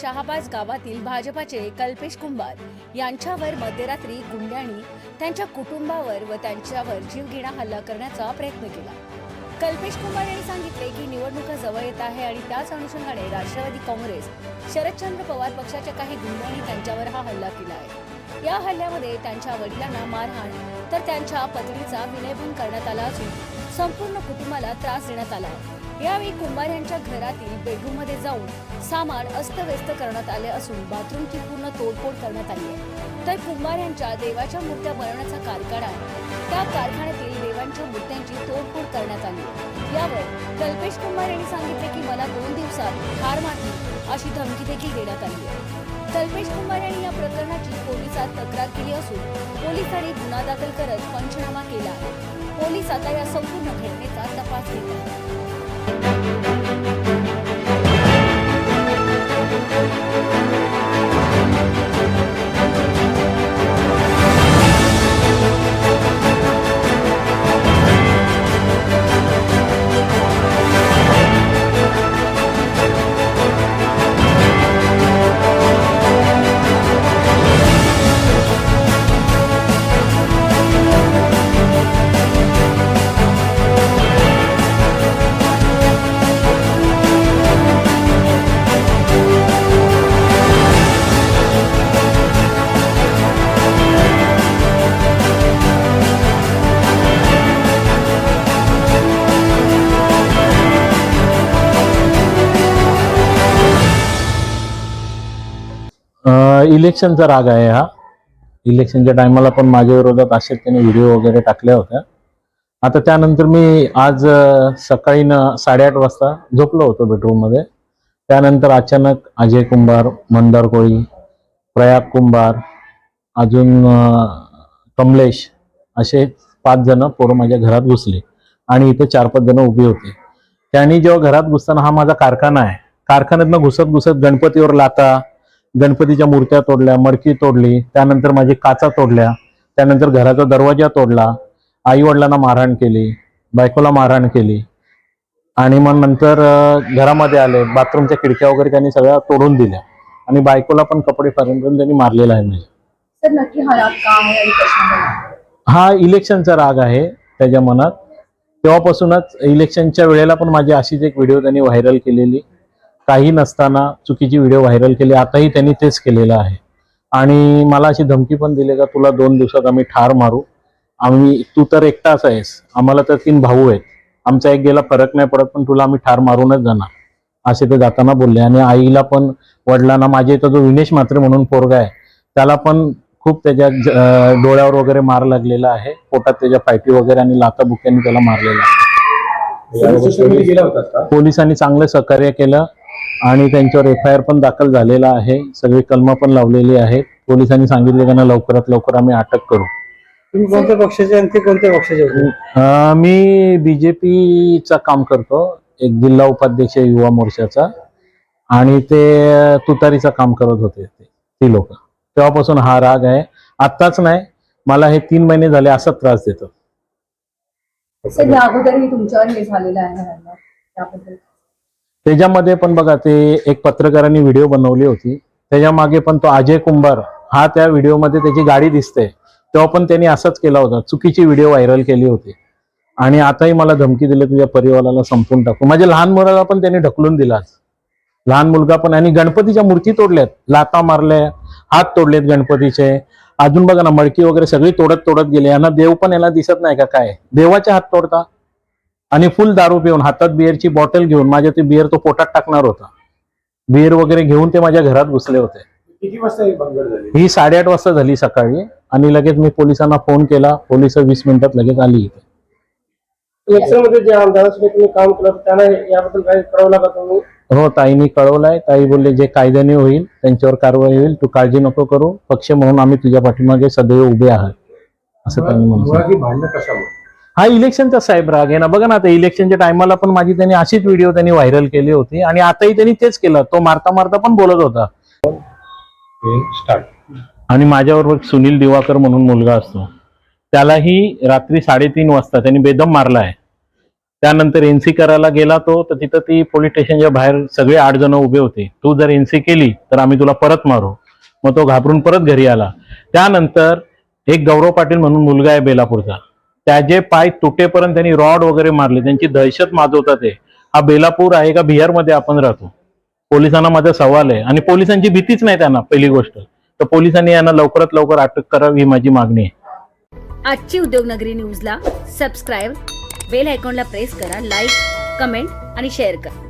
शहाबाज गावातील भाजपाचे कल्पेश कुंभार यांच्यावर मध्यरात्री गुंड्यांनी त्यांच्या कुटुंबावर व त्यांच्यावर जीवघेणा हल्ला करण्याचा प्रयत्न केला. कल्पेश कुंभार यांनी सांगितले की निवडणुका जवळ येत आहे आणि त्याच अनुषंगाने राष्ट्रवादी काँग्रेस शरदचंद्र पवार पक्षाच्या काही गुंड्यांनी त्यांच्यावर हा हल्ला केला आहे. या हल्ल्यामध्ये त्यांच्या वडिलांना मारहाण तर त्यांच्या पत्नीचा विनयभंग करण्यात आला असून संपूर्ण कुटुंबाला त्रास देण्यात आला. आहे यावेळी कुंभार यांच्या घरातील बेडरूममध्ये जाऊन सामान अस्तव्यस्त करण्यात आले असून बाथरूमची पूर्ण तोडफोड करण्यात आली आहे. तर कुंभार यांच्या देवाच्या मूर्त्या बनवण्याचा कारखाना त्या कारखान्यातील देवांच्या मूर्त्यांची तोडफोड करण्यात आली यावर कल्पेश कुंभार यांनी सांगितले की मला दोन दिवसात ठार मारली अशी धमकी देखील देण्यात आली आहे. कल्पेश कुंभार यांनी या प्रकरणाची पोलिसात तक्रार केली असून पोलिसांनी गुन्हा दाखल करत पंचनामा केला पोलीस आता या संपूर्ण घटनेचा तपास घेत आहेत. Thank you. इलेक्शनचा राग आहे हा. इलेक्शनच्या टायमाला पण माझ्या विरोधात असेच त्याने व्हिडिओ वगैरे टाकल्या होत्या. आता त्यानंतर मी आज सकाळी साडेआठ वाजता झोपलो होतो बेडरूममध्ये त्यानंतर अचानक अजय कुंभार मंदार कोळी प्रयाग कुंभार अजून कमलेश असे पाच जण पोरं माझ्या घरात घुसले आणि इथे चार पाच जण उभी होते. त्यांनी जेव्हा घरात घुसताना हा माझा कारखाना आहे. कारखान्यातनं घुसत घुसत गणपतीवर लाता गणपतीच्या मूर्त्या तोडल्या मडकी तोडली त्यानंतर माझी काचा तोडल्या त्यानंतर घराचा दरवाजा तोडला आई वडिलांना मारहाण केली बायकोला मारहाण केली. आणि मग नंतर घरामध्ये आले बाथरूमच्या खिडक्या वगैरे त्यांनी सगळ्या तोडून दिल्या. आणि बायकोला पण कपडे करून त्यांनी मारलेला आहे म्हणजे. हा इलेक्शनचा राग आहे त्याच्या मनात. तेव्हापासूनच इलेक्शनच्या वेळेला पण माझी अशीच एक व्हिडिओ त्यांनी व्हायरल केलेली. काही नसताना चुकीची व्हिडिओ व्हायरल केली आताही त्यांनी तेच केलेलं आहे. आणि मला अशी धमकी पण दिली का तुला दोन दिवसात आम्ही ठार मारू. आम्ही तू तर एकटाच आहेस. आम्हाला तर तीन भाऊ आहेत. आमचा एक गेला फरक नाही पडत पण तुला आम्ही ठार मारूनच जाणार. असे ते जाताना बोलले. आणि आईला पण वडिलांना माझ्या इथं जो विनेश म्हात्रे म्हणून पोरगा आहे त्याला पण खूप त्याच्या डोळ्यावर वगैरे मार लागलेला आहे. पोटात त्याच्या फायटी वगैरे आणि लाता बुक्यांनी त्याला मारलेला आहे. पोलिसांनी चांगलं सहकार्य केलं. आणि त्यांच्यावर एफ आय आर पण दाखल झालेला आहे. सगळी कलमं पण लावलेली आहेत. पोलिसांनी सांगितले त्यांना लवकरात लवकर आम्ही अटक करू. तुम्ही कोणत्या पक्षाचे आणि ते कोणत्या पक्षाचे होते? अं, मी बीजेपीचा काम करतो. एक जिल्हा उपाध्यक्ष युवा मोर्चाचा. आणि ते तुतारीचं काम करत होते ते ती लोक. तेव्हापासून हा राग आहे. आत्ताच नाही. मला हे तीन महिने झाले असाच त्रास देतो सर या अगोदरही तुमच्यावर हे झालेलं आहे त्याबद्दल त्याच्यामध्ये पण बघा ते एक पत्रकारांनी व्हिडिओ बनवली होती. त्याच्यामागे पण तो अजय कुंभार हा त्या व्हिडिओमध्ये त्याची गाडी दिसते. तेव्हा पण त्यांनी असंच केला होता. चुकीची व्हिडिओ व्हायरल केली होती. आणि आताही मला धमकी दिली तुझ्या परिवाराला संपून टाकू. माझ्या लहान मुलाला पण त्यांनी ढकलून दिला. लहान मुलगा पण आणि गणपतीच्या मूर्ती तोडल्यात. लाता मारल्या हात तोडलेत गणपतीचे. अजून बघा ना मडकी वगैरे सगळी तोडत तोडत गेले. यांना देव पण याला दिसत नाही का? काय? देवाचे हात तोडता? आणि फुल दारू पिऊन हातात बिअरची बॉटल घेऊन माझ्या ते बिअर तो पोटात टाकणार होता. बिअर वगैरे घेऊन ते माझ्या घरात घुसले होते. किती वाजता ही भानगड झाली? ही साडेआठ वाजता झाली सकाळी आणि लगेच मी पोलिसांना फोन केला. पोलीस वीस मिनिटात लगेच आली इथे. इलेक्शनमध्ये जे आमदारांसोबत तुम्ही काम केलं होतं, त्यांना याबद्दल काही कळवलं का तुम्ही? हो ताईनी कळवलंय. ताई बोलले जे कायद्याने होईल त्यांच्यावर कारवाई होईल. तू काळजी नको करू. पक्ष म्हणून आम्ही तुझ्या पाठीमागे सदैव उभे आहात. असं त्यांनी म्हणून मुळात भांडणं कशामुळे? हा इलेक्शनचा साहेब राग आहे ना. बघा ना आता इलेक्शनच्या टायमाला पण माझी त्यांनी अशीच व्हिडिओ त्यांनी व्हायरल केली होती. आणि आताही त्यांनी तेच केलं. तो मारता मारता पण बोलत होता. आणि माझ्याबरोबर एक सुनील दिवाकर म्हणून मुलगा असतो. त्यालाही रात्री साडेतीन वाजता त्यांनी बेदम मारला आहे. त्यानंतर एनसी करायला गेला तो. तर तिथं ती पोलीस स्टेशनच्या बाहेर सगळे आठ जण उभे होते. तू जर एनसी केली तर आम्ही तुला परत मारू. मग तो घाबरून परत घरी आला. त्यानंतर एक गौरव पाटील म्हणून मुलगा आहे बेलापूरचा. त्याचे पाय तुटेपर्यंत त्यांनी रॉड वगैरे मारले. त्यांची दहशत माजवतात ते हा बेलापूर आहे का? बिहारमध्ये आपण राहतो. पोलिसांना माझा सवाल आहे. आणि पोलिसांची भीतीच नाही त्यांना पहिली गोष्ट. तर पोलिसांनी यांना लवकरात लवकर अटक करावी ही माझी मागणी आहे. आजची उद्योगनगरी न्यूजला सबस्क्राईब बेल आयकॉनला प्रेस करा लाईक कमेंट आणि शेअर करा.